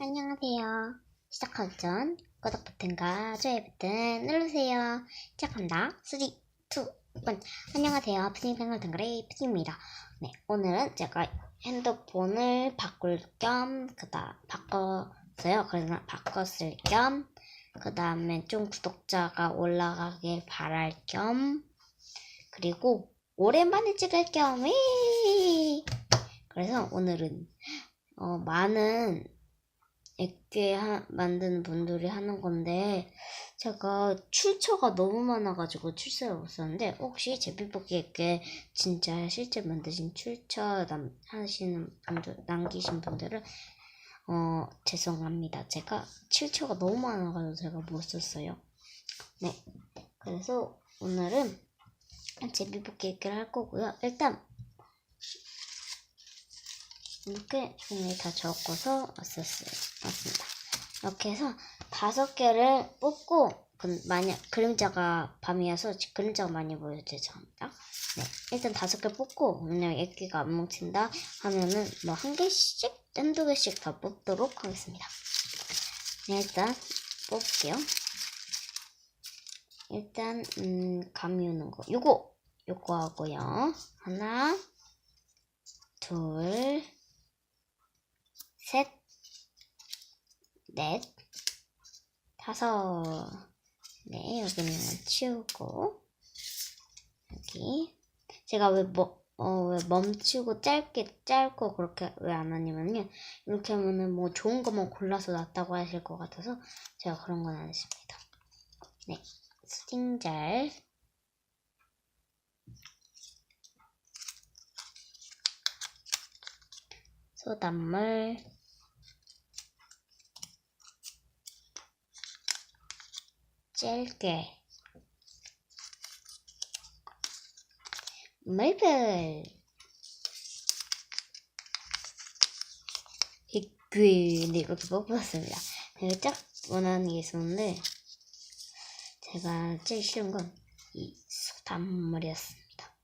안녕하세요. 시작하기 전 구독 버튼과 좋아요 버튼 눌러주세요. 시작합니다. 3, 2, 1. 안녕하세요. 푸딩 생활 등글의 푸딩입니다. 네, 오늘은 제가 핸드폰을 바꿀 겸, 그다 바꿨어요. 그래서 바꿨을 겸, 그 다음에 좀 구독자가 올라가길 바랄 겸, 그리고 오랜만에 찍을 겸, 이 그래서 오늘은 어, 많은 액괴 하, 만드는 분들이 하는 건데 제가 출처가 너무 많아가지고 출처를 못 썼는데 혹시 제비뽑기 액괴 진짜 실제 만드신 출처 남, 하시는 분들 남기신 분들은 어 죄송합니다. 제가 출처가 너무 많아가지고 제가 못 썼어요. 네. 그래서 오늘은 제비뽑기 액괴를 할 거고요. 일단 이렇게 종이에 다 적어서 왔었어요. 왔습니다. 이렇게 해서 다섯 개를 뽑고 그 만약 그림자가 밤이어서 지- 그림자가 많이 보여서 죄송합니다. 네, 일단 다섯 개 뽑고 만약 액기가 안 뭉친다 하면은 뭐 한 개씩 한두 개씩 더 뽑도록 하겠습니다. 네, 일단 뽑을게요. 일단 음, 감이 오는 거 요거 요거 하고요. 하나 둘 셋, 넷, 다섯. 네, 여기는 치우고, 여기. 제가 왜, 뭐, 어, 왜 멈추고 짧게, 짧고 그렇게 왜 안 하냐면요. 이렇게 하면은 뭐 좋은 것만 골라서 놨다고 하실 것 같아서 제가 그런 건 안 했습니다. 네, 스팅잘. 소단물. 젤게 물불 이귀 네, 이렇게 뽑았습니다. 제가 딱 원하는 게 있었는데 제가 제일 싫은 건 이 소단물이었습니다.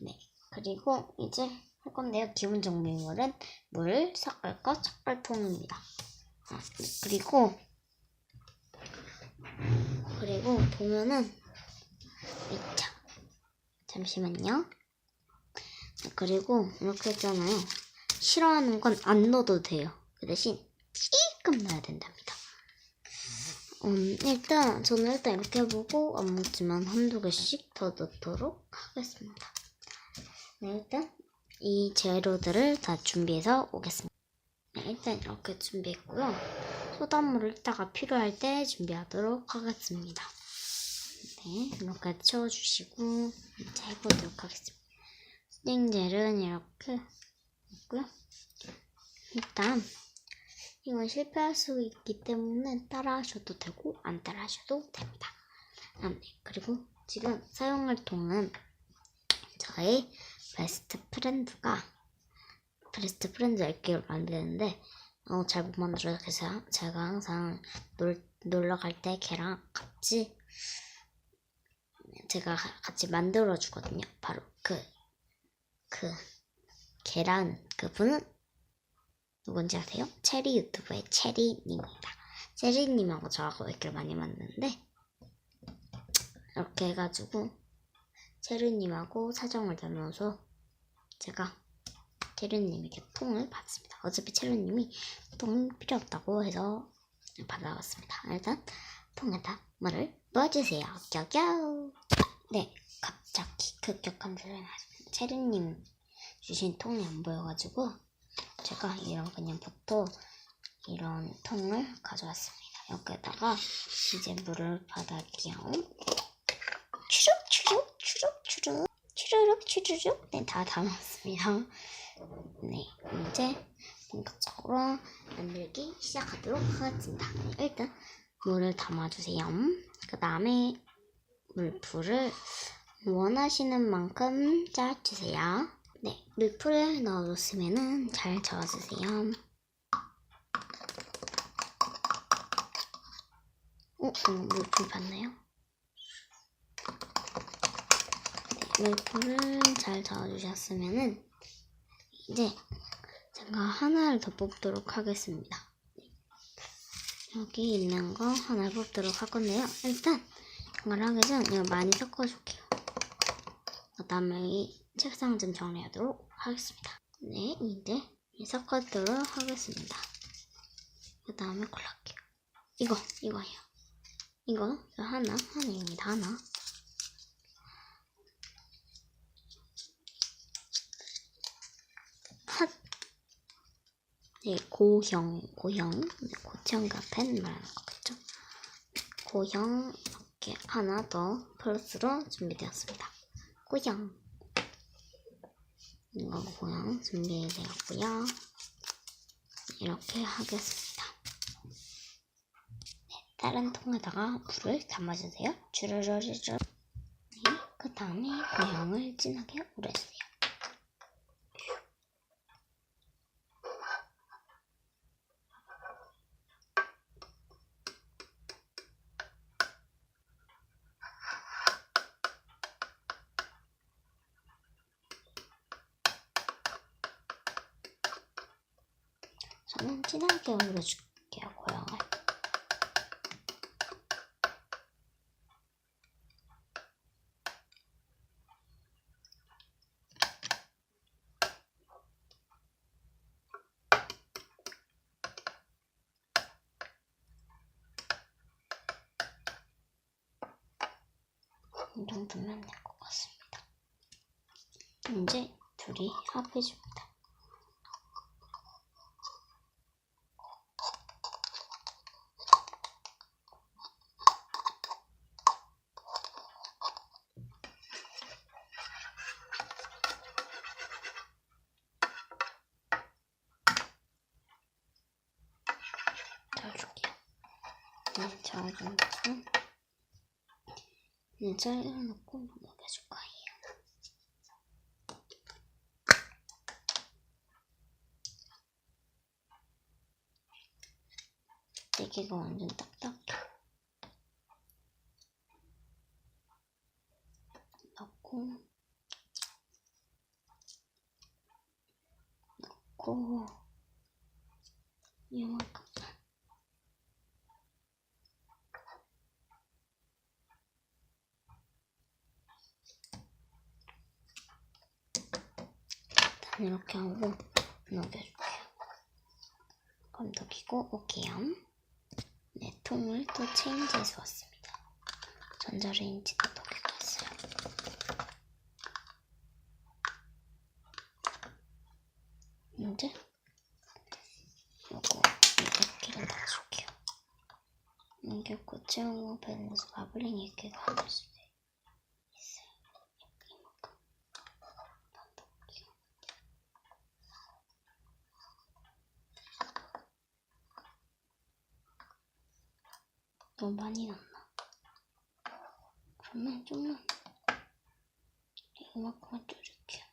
네 그리고 이제 할 건데요. 기본 정비물은 물, 삭발과 삭발통입니다. 아, 그리고 그리고 보면은 있죠. 잠시만요. 그리고 이렇게 했잖아요. 싫어하는 건 안 넣어도 돼요. 그 대신 조금 넣어야 된답니다. 음, 일단 저는 일단 이렇게 해보고 안 먹지만 한두 개씩 더 넣도록 하겠습니다. 네, 일단 이 재료들을 다 준비해서 오겠습니다. 네, 일단 이렇게 준비했고요. 소단물을 이따가 필요할 때 준비하도록 하겠습니다. 네, 이렇게 채워주시고 이제 해보도록 하겠습니다. 스팅젤은 이렇게 있고요. 일단 이건 실패할 수 있기 때문에 따라하셔도 되고 안 따라하셔도 됩니다. 아, 네. 그리고 지금 사용할 통은 저의 베스트 프렌드가 베스트 프렌드 10개를 만드는데 어, 잘 못 만들어서 제가 항상 놀, 놀러 갈 때 걔랑 같이 제가 가- 같이 만들어 주거든요. 바로 그, 그, 걔랑 그분은 누군지 아세요? 체리 유튜브의 체리님입니다. 체리님하고 저하고 이렇게 많이 만드는데 이렇게 해가지고 체리님하고 사정을 나눠서 제가 체류님에게 통을 받습니다. 어차피 체류님이 통 필요 없다고 해서 받아왔습니다. 일단 통에다 물을 부어주세요. 껴껴. 네, 갑자기 급격한 소리가 났습니다. 체류님 주신 통이 안 보여가지고 제가 이런 그냥 보통 이런 통을 가져왔습니다. 여기다가 이제 물을 받을게요. 추룩 추룩 추룩 추룩 추르륵 추르륵 네, 다 담았습니다. 네, 이제 본격적으로 만들기 시작하도록 하겠습니다. 네, 일단 물을 담아주세요. 그 다음에 물풀을 원하시는 만큼 짜주세요. 네, 물풀을 넣어줬으면 잘 저어주세요. 어, 어 물풀 봤나요? 네, 물풀을 잘 저어주셨으면은 이제 제가 하나를 더 뽑도록 하겠습니다. 여기 있는 거 하나 뽑도록 할 건데요. 일단 이걸 하기 전 이거 많이 섞어줄게요. 그 다음에 이 책상 좀 정리하도록 하겠습니다. 네, 이제 섞어도록 하겠습니다. 그 다음에 골라할게요. 이거, 이거예요. 이거 저 하나, 하나입니다. 하나. 네, 고형, 고형, 네, 고층과 펜 말하는 거겠죠. 고형 이렇게 하나 더 플러스로 준비되었습니다. 고형. 이거 고형 준비되었고요. 이렇게 하겠습니다. 네, 다른 통에다가 물을 담아주세요. 주르르르르. 네, 그 다음에 고형을 진하게 우려주세요. 저는 진하게 우려줄게요, 고형을. 이 정도면 될 것 같습니다. 이제 둘이 합해줍니다. 잘줄게요. 네, 잘라놓고 네, 잘라놓고 먹여줄 거예요. 대게가 완전 딱딱해. 넣고 넣고 이만큼 일단 이렇게 하고 녹여줄게요. 건더기고 올게요. 네, 통을 또 체인지해서 왔습니다. 전자레인지도 녹이고 왔어요. 이제 요거 이렇게를 넣어줄게요. 이게 고체용어 밸런스 바블링 이렇게 가질 수 있어요. 이만큼. 넣어볼게요. 너무 많이 넣나? 그러면 좀만 이만큼만 줄일게요.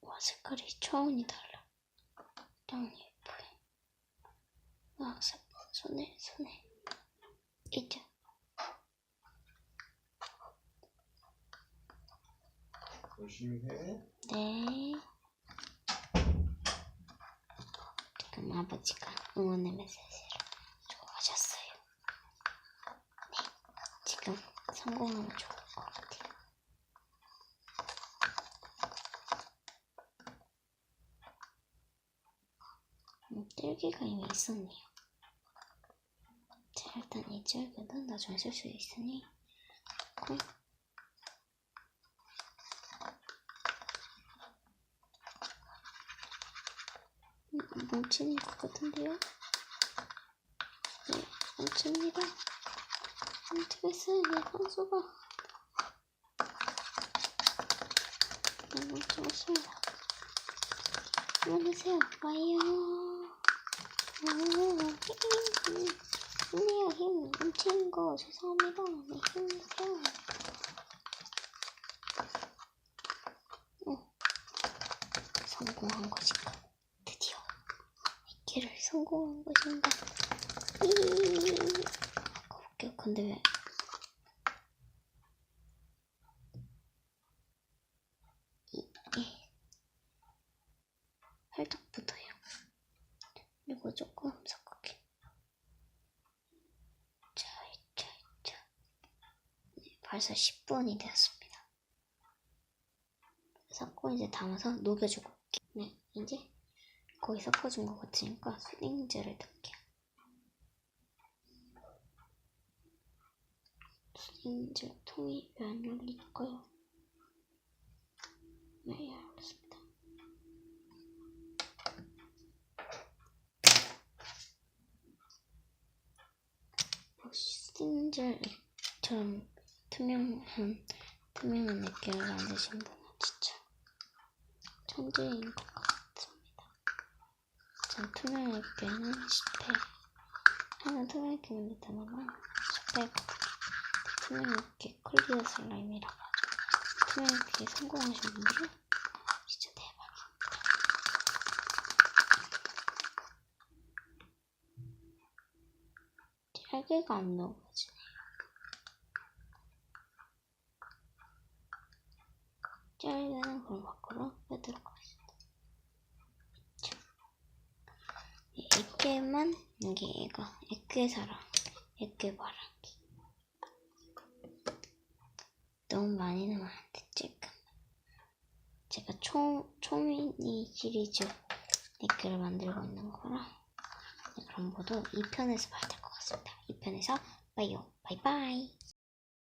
와 색깔이 차원이 달라. 짱 예뻐요. 와 색, 손에 손에 이제 열심히 해. 네. 지금 아버지가 응원의 메시지를 좋아하셨어요. 네. 지금 성공하면 좋을 것 같아요. 음, 뜰기가 이미 있었네요. 자, 일단 이 뜰기는 나중에 쓸 수 있으니, 콩. 음, 뭉치는 것 같은데요? 네, 뭉칩니다. 뭉치겠어요, 네, 황소가. 네, 뭉치겠습니다. 안녕하세요, 와요. 힘내요, 힘. 뭉치는 거, 죄송합니다. 네, 힘내세요. 어, 성공한 것인가? 드디어. 길을 성공한 것인가? 이. 근데 왜? 이, 이. 활짝 이거 조금 섞을게. 자, 자, 자. 네, 벌써 10분이 되었습니다. 섞고 이제 담아서 녹여주고. 네, 이제 거의 섞어준 것 같으니까 수딩젤을 넣을게요. 수딩젤 통이 왜 안 열릴까요? 네, 열렸습니다. 혹시 수딩젤처럼 투명한 투명한 액계를 만드신 분은 진짜 천재인 것 같습니다. 전 투명 액계는 실패. 하나 투명 액계 만들다가 실패했거든요. 투명 액계 클리어 슬라임이라고 하죠. 투명 액계 성공하신 분들은 진짜 대박입니다. 잘게가 안 넘어지네. 잘게는 그럼 밖으로 빼도록 하겠습니다. 자, 이 액계만 이게 이거 액계 사랑, 액계 바라기. 너무 많이 넣으면 안 돼, 조금. 제가 초, 초미니 시리즈 액계를 만들고 있는 거라 네, 그럼 모두 2편에서 봐야 될 것 같습니다. 2편에서 봐요. 바이바이.